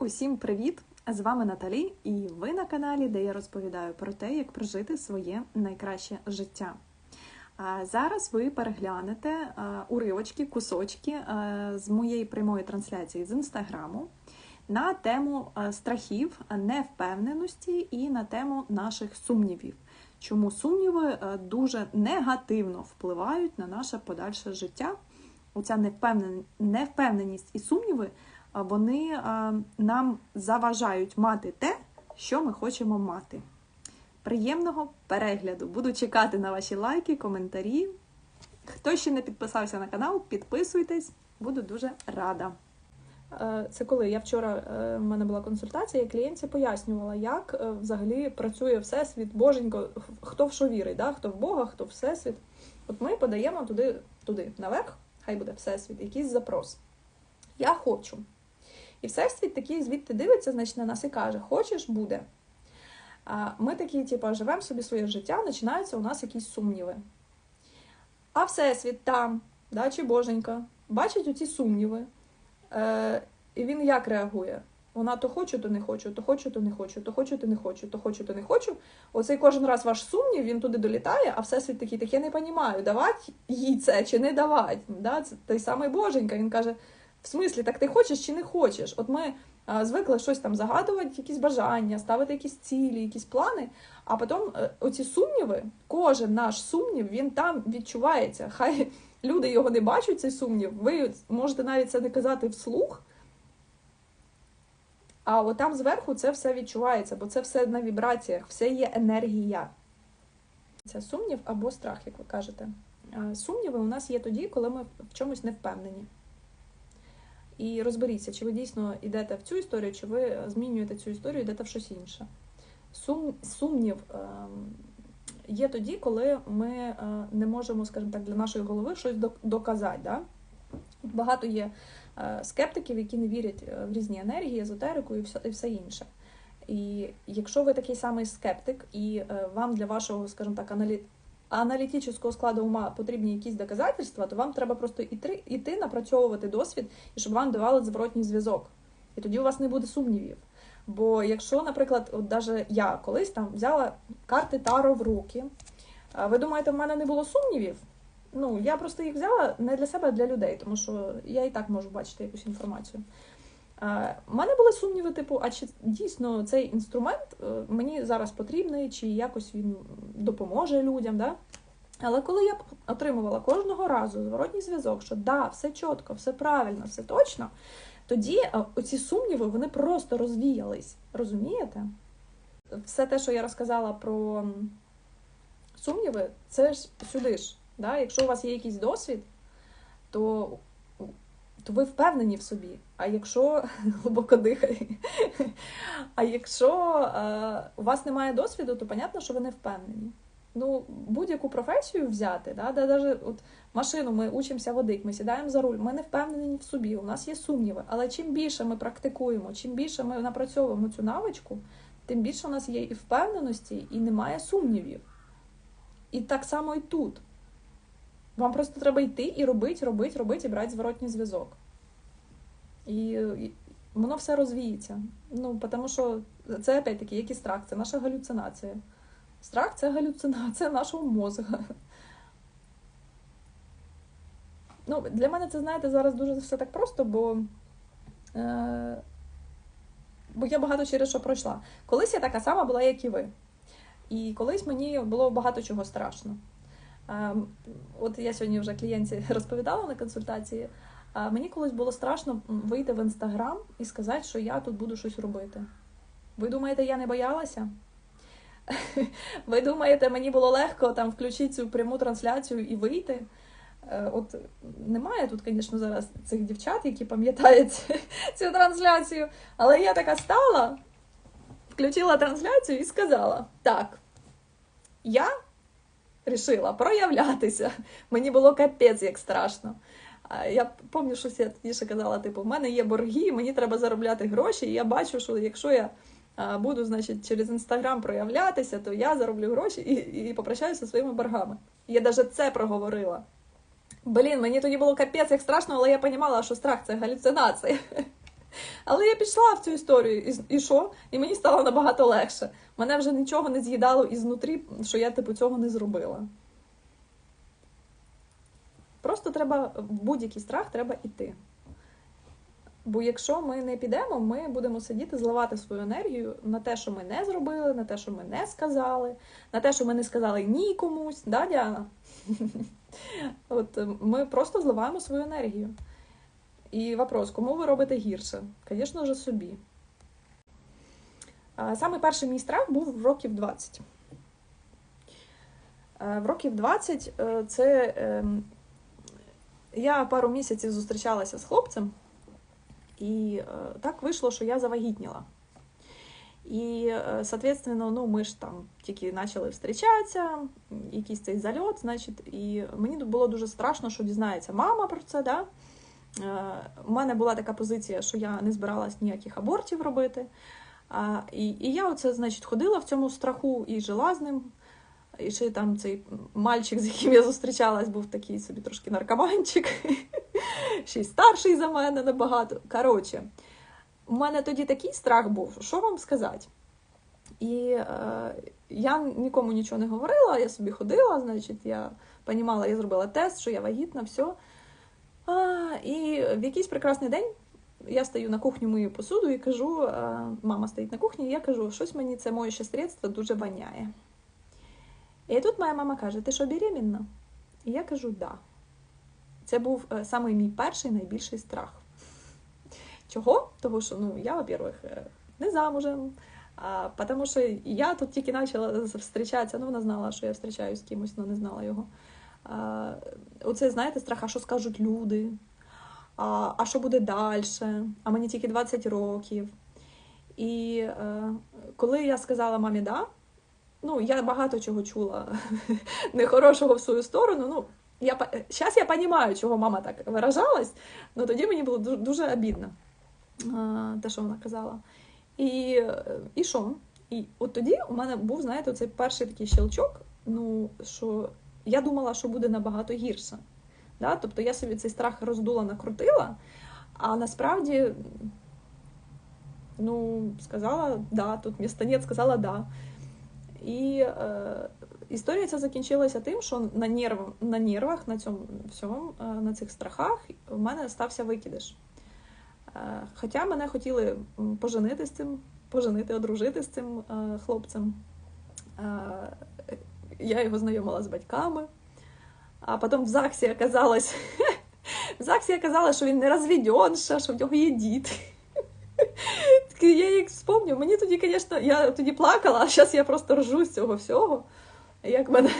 Усім привіт! З вами Наталі, і ви на каналі, де я розповідаю про те, як прожити своє найкраще життя. Зараз ви переглянете уривочки, кусочки з моєї прямої трансляції з інстаграму на тему страхів, невпевненості і на тему наших сумнівів. Чому сумніви дуже негативно впливають на наше подальше життя? Оця невпевненість і сумніви вони нам заважають мати те, що ми хочемо мати. Приємного перегляду! Буду чекати на ваші лайки, коментарі. Хто ще не підписався на канал, підписуйтесь, буду дуже рада. Е, Це коли я вчора е, в мене була консультація, і клієнтці пояснювала, як е, взагалі працює всесвіт, боженько, хто в що вірить, да? хто в Бога, хто в всесвіт. От ми подаємо туди, туди наверх, хай буде всесвіт, якийсь запрос. Я хочу. І всесвіт такий звідти дивиться, значить, на нас і каже: Хочеш, буде. Ми такі, типу, живемо собі своє життя, починаються у нас якісь сумніви. А всесвіт там, да, чи боженька, бачить оці сумніви. Е, і він як реагує? Вона то хочу, то не хочу, то хочу, то не хочу, то хочу, то не хочу, то хочу, то не хочу. Оцей кожен раз ваш сумнів, він туди долітає, а всесвіт такий, так я не розумію, давати їй це чи не давати. Да? Це той самий боженька. Він каже. В смислі, так ти хочеш чи не хочеш? От ми а, звикли щось там загадувати, якісь бажання, ставити якісь цілі, якісь плани. А потім е, оці сумніви, кожен наш сумнів, він там відчувається. Хай люди його не бачать, цей сумнів. Ви можете навіть це не казати вслух. А от там зверху це все відчувається, бо це все на вібраціях, все є енергія. Це сумнів або страх, як ви кажете. Сумніви у нас є тоді, коли ми в чомусь не впевнені. І розберіться, чи ви дійсно йдете в цю історію, чи ви змінюєте цю історію, йдете в щось інше. Сум, сумнів е, є тоді, коли ми е, не можемо, скажімо так, для нашої голови щось доказати. Да? Багато є е, скептиків, які не вірять в різні енергії, езотерику і все, і все інше. І якщо ви такий самий скептик, і е, вам для вашого, скажімо так, аналіт аналітичного складу ума потрібні якісь доказательства, то вам треба просто іти, іти напрацьовувати досвід, і щоб вам давали зворотній зв'язок. І тоді у вас не буде сумнівів. Бо якщо, наприклад, от даже я колись там взяла карти Таро в руки, ви думаєте, в мене не було сумнівів? Ну, я просто їх взяла не для себе, а для людей, тому що я і так можу бачити якусь інформацію. У мене були сумніви, типу, а чи дійсно цей інструмент е, мені зараз потрібний, чи якось він допоможе людям. Да? Але коли я отримувала кожного разу зворотній зв'язок, що да, все чітко, все правильно, все точно, тоді е, оці сумніви вони просто розвіялись. Розумієте? Все те, що я розказала про сумніви, це ж сюди ж. Да? Якщо у вас є якийсь досвід, то то ви впевнені в собі. А якщо глибоко дихає, а якщо е, у вас немає досвіду, то понятно, що ви не впевнені. Ну, будь-яку професію взяти, да, де навіть от машину ми учимося водити, ми сідаємо за руль, ми не впевнені в собі, у нас є сумніви. Але чим більше ми практикуємо, чим більше ми напрацьовуємо цю навичку, тим більше у нас є і впевненості, і немає сумнівів. І так само і тут. Вам просто треба йти і робити, робити, робити, і брати зворотній зв'язок. І, воно все розвіється. Ну, тому що це опять-таки, як і страх, це наша галюцинація. Страх це галюцинація нашого мозга. Ну, Для мене це, знаєте, зараз дуже все так просто, бо е, бо я багато через що пройшла. Колись я така сама була, як і ви. І колись мені було багато чого страшно. От я сьогодні вже клієнті розповідала на консультації. Мені колись було страшно вийти в інстаграм і сказати, що я тут буду щось робити. Ви думаєте, я не боялася? Ви думаєте, мені було легко там включити цю пряму трансляцію і вийти? Е, от немає тут, звісно, зараз цих дівчат, які пам'ятають цю трансляцію. Але я така стала, включила трансляцію і сказала: так, я рішила проявлятися. Мені було капець як страшно. Я пам'ятаю, що я тоді казала: типу, в мене є борги, мені треба заробляти гроші, і я бачу, що якщо я буду значить, через інстаграм проявлятися, то я зароблю гроші і і попрощаюся зі своїми боргами. Я навіть це проговорила. Блін, мені тоді було капець як страшно, але я розуміла, що страх це галюцинація. Але я пішла в цю історію, і, і що? І мені стало набагато легше. Мене вже нічого не з'їдало ізнутрі, що я типу цього не зробила. Просто треба в будь-який страх треба йти. Бо якщо ми не підемо, ми будемо сидіти, зливати свою енергію на те, що ми не зробили, на те, що ми не сказали, на те, що ми не сказали ні комусь, да, Діана? От ми просто зливаємо свою енергію. І вопрос, кому ви робите гірше? Звісно ж, собі. Саме перший мій страх був в років 20. Е, В років 20 е, це я пару місяців зустрічалася з хлопцем, і е, так вийшло, що я завагітніла. І, е, соответственно, ну, ми ж там тільки почали зустрічатися, якийсь цей зальот, значить, і мені було дуже страшно, що дізнається мама про це. Да? Е, У мене була така позиція, що я не збиралась ніяких абортів робити. І, і я оце, значить, ходила в цьому страху і жила з ним. І ще там цей мальчик, з яким я зустрічалась, був такий собі трошки наркоманчик, ще й старший за мене набагато. Коротше, у мене тоді такий страх був, що вам сказати. І е, я нікому нічого не говорила, я собі ходила, значить, я понімала, я зробила тест, що я вагітна, все. А, і в якийсь прекрасний день я стою на кухні, мию посуду і кажу: мама стоїть на кухні, і я кажу, щось мені це моє средство дуже воняє. І тут моя мама каже: Ти що беременна? І я кажу, да. Це був е, саме мій перший найбільший страх. Чого? Тому що ну, я, во-первых, е, не замужем, а, тому що я тут тільки почала зустрічатися, ну вона знала, що я зустрічаюся з кимось, але не знала його. А, Оце, знаєте, страх, а що скажуть люди, а, а що буде далі, а мені тільки 20 років. І е, коли я сказала мамі да, ну, я багато чого чула нехорошого в свою сторону. Ну, я, Зараз я розумію, чого мама так виражалась, але тоді мені було дуже, дуже обідно, а, те, що вона казала. І і що? І от тоді у мене був, знаєте, цей перший такий щелчок, ну, що я думала, що буде набагато гірше. Да? Тобто я собі цей страх роздула, накрутила, а насправді ну, сказала да, тут місто сказала да. І е, історія ця закінчилася тим, що на нерв, на нервах, на цьому всьому, е, на цих страхах в мене стався викидиш. Е, хоча мене хотіли поженити з цим, поженити, одружити з цим е, хлопцем. Е, я його знайомила з батьками, а потім в ЗАГСі оказалось, в ЗАГСі оказалось, що він не розвіденша, що в нього є діти. Я їх вспомню. Мені тоді, звісно, я тоді плакала, а зараз я просто ржу з цього всього. Як мене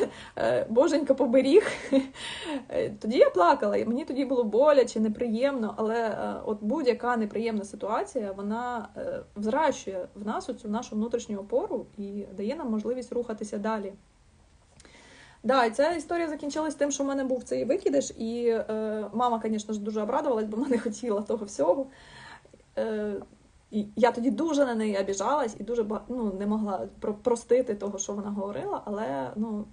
боженька поберіг. Тоді я плакала, і мені тоді було боляче, неприємно, але от будь-яка неприємна ситуація вона взращує в нас оцю нашу внутрішню опору і дає нам можливість рухатися далі. Да, ця історія закінчилась тим, що в мене був цей викидиш, і е, мама, звісно ж, дуже обрадувалась, бо вона не хотіла того всього. Е, і я тоді дуже на неї обіжалась і дуже ну, не могла простити того, що вона говорила, але ну,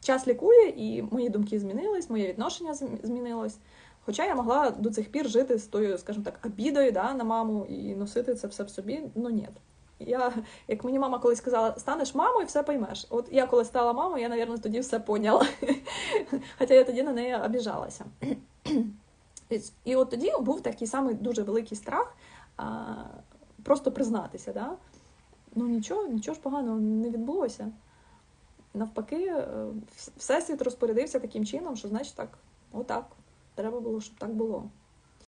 час лікує, і мої думки змінились, моє відношення змінилось. Хоча я могла до цих пір жити з тою, скажімо так, обідою да, на маму і носити це все в собі, ну ні. Я, як мені мама колись сказала, станеш мамою, все поймеш. От я коли стала мамою, я, мабуть, тоді все поняла. Хоча я тоді на неї обіжалася. І от тоді був такий самий дуже великий страх а, просто признатися. Да? Ну нічого, нічого ж поганого не відбулося. Навпаки, всесвіт розпорядився таким чином, що значить так, отак. Треба було, щоб так було.